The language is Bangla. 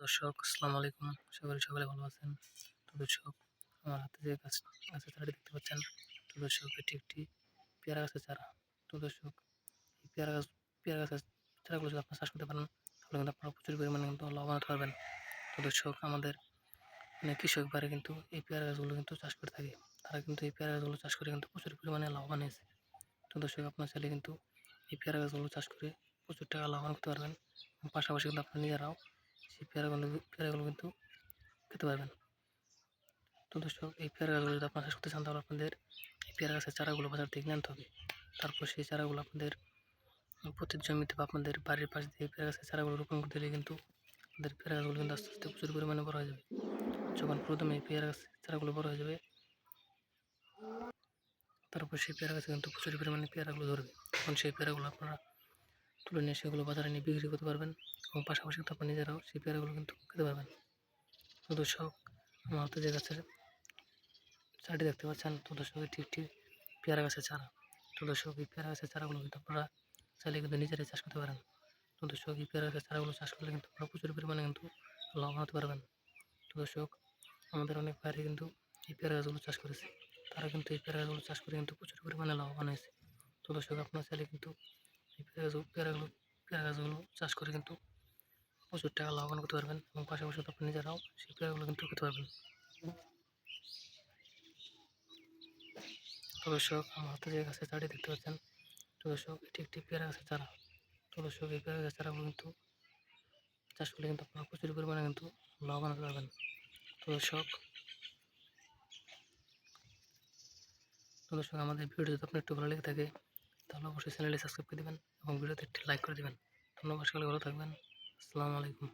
দর্শক, আসসালামু আলাইকুম। করি সকলে ভালো আছেন। তো দর্শক, আমার হাতে যে গাছ, গাছের চারাটি দেখতে পাচ্ছেন, তো দর্শক, এটি একটি পেয়ারা গাছের চারা। তো দর্শক, এই পেয়ারা গাছ, পেয়ারা গাছের চারাগুলো যদি আপনারা চাষ করতে পারেন, তাহলে কিন্তু আপনারা প্রচুর পরিমাণে কিন্তু লাভবান হতে পারবেন তো দর্শক, আমাদের মানে কৃষক বারে কিন্তু এই পেয়ারা গাছগুলো কিন্তু চাষ করে থাকে। তারা কিন্তু এই পেয়ারা গাছগুলো চাষ করে কিন্তু প্রচুর পরিমাণে লাভবান হয়েছে। তো দর্শক, আপনার চাইলে কিন্তু এই পেয়ারা গাছগুলো চাষ করে প্রচুর টাকা লাভবান করতে পারবেন। পাশাপাশি কিন্তু আপনার নিজেরাও সেই পেয়ারাগুলো পেয়ারাগুলো কিন্তু খেতে পারবেন। তো দর্শক, এই পেয়ারা গাছগুলো যদি আপনারা চাষ করতে চান, তাহলে আপনাদের এই পেয়ারা গাছের চারাগুলো বাজার থেকে আনতে হবে। তারপর সেই চারাগুলো আপনাদের প্রতি জমিতে বা আপনাদের বাড়ির পাশে দিয়ে পেয়ারা গাছের চারাগুলো রোপণ করতে দিলে কিন্তু আপনাদের পেয়ারা গাছগুলো কিন্তু আস্তে আস্তে প্রচুর পরিমাণে বড় হয়ে যাবে। যখন প্রথমে এই পেয়ারা গাছের চারাগুলো বড় হয়ে যাবে, তারপর সেই পেয়ারা গাছে কিন্তু প্রচুর পরিমাণে পেয়ারাগুলো ধরবে। তখন সেই পেয়ারাগুলো আপনারা তুলে নিয়ে সেগুলো বাজারে নিয়ে বিক্রি করতে পারবেন। এবং পাশাপাশি আপনার নিজেরাও সেই পেয়ারাগুলো কিন্তু খেতে পারবেন। তো দর্শক, আমার হাতে যে গাছের চারাটি দেখতে পাচ্ছেন, তো দর্শক ঠিক একটি পেয়ারা গাছের চারা। তো দর্শক, এই পেয়ারা গাছের চারাগুলো কিন্তু আপনারা চাইলে কিন্তু নিজেরাই চাষ করতে পারেন। তো দর্শক, এই পেয়ারা গাছের চারাগুলো চাষ করলে কিন্তু আপনারা প্রচুর পরিমাণে কিন্তু লাভবান হতে পারবেন। তো দর্শক, আমাদের অনেক বাইরে কিন্তু এই পেয়ারা গাছগুলো চাষ করেছে। তারা কিন্তু এই পেয়ারা গাছগুলো চাষ করে কিন্তু প্রচুর পরিমাণে লাভবান হয়েছে। তো দর্শক, আপনারা চাইলে কিন্তু পেয়ারা পেয়ারাগুলো পেয়ারা গাছগুলো চাষ করে কিন্তু প্রচুর টাকা লাভবান করতে পারবেন এবং পাশাপাশি আপনি নিজেরাও সেই পেয়ারাগুলো কিন্তু খেতে পারবেন। তো আমার হাতে যে গাছের চারাটি দেখতে পাচ্ছেন, তো এটি একটি পেয়ারা গাছের চারা। তো এই পেয়ারা গাছের চারাগুলো কিন্তু চাষ করলে কিন্তু আপনারা প্রচুর পরিমাণে কিন্তু লাভবান হতে পারবেন। তো দর্শক আমাদের ভিডিও যদি আপনার একটু ভালো লেগে থাকে তাহলে অবশ্যই চ্যানেলটি সাবস্ক্রাইব করে দেবেন এবং ভিডিওতে একটি লাইক করে দেবেন। ধন্যবাদ, সকালে ভালো থাকবেন। আসসালামু আলাইকুম।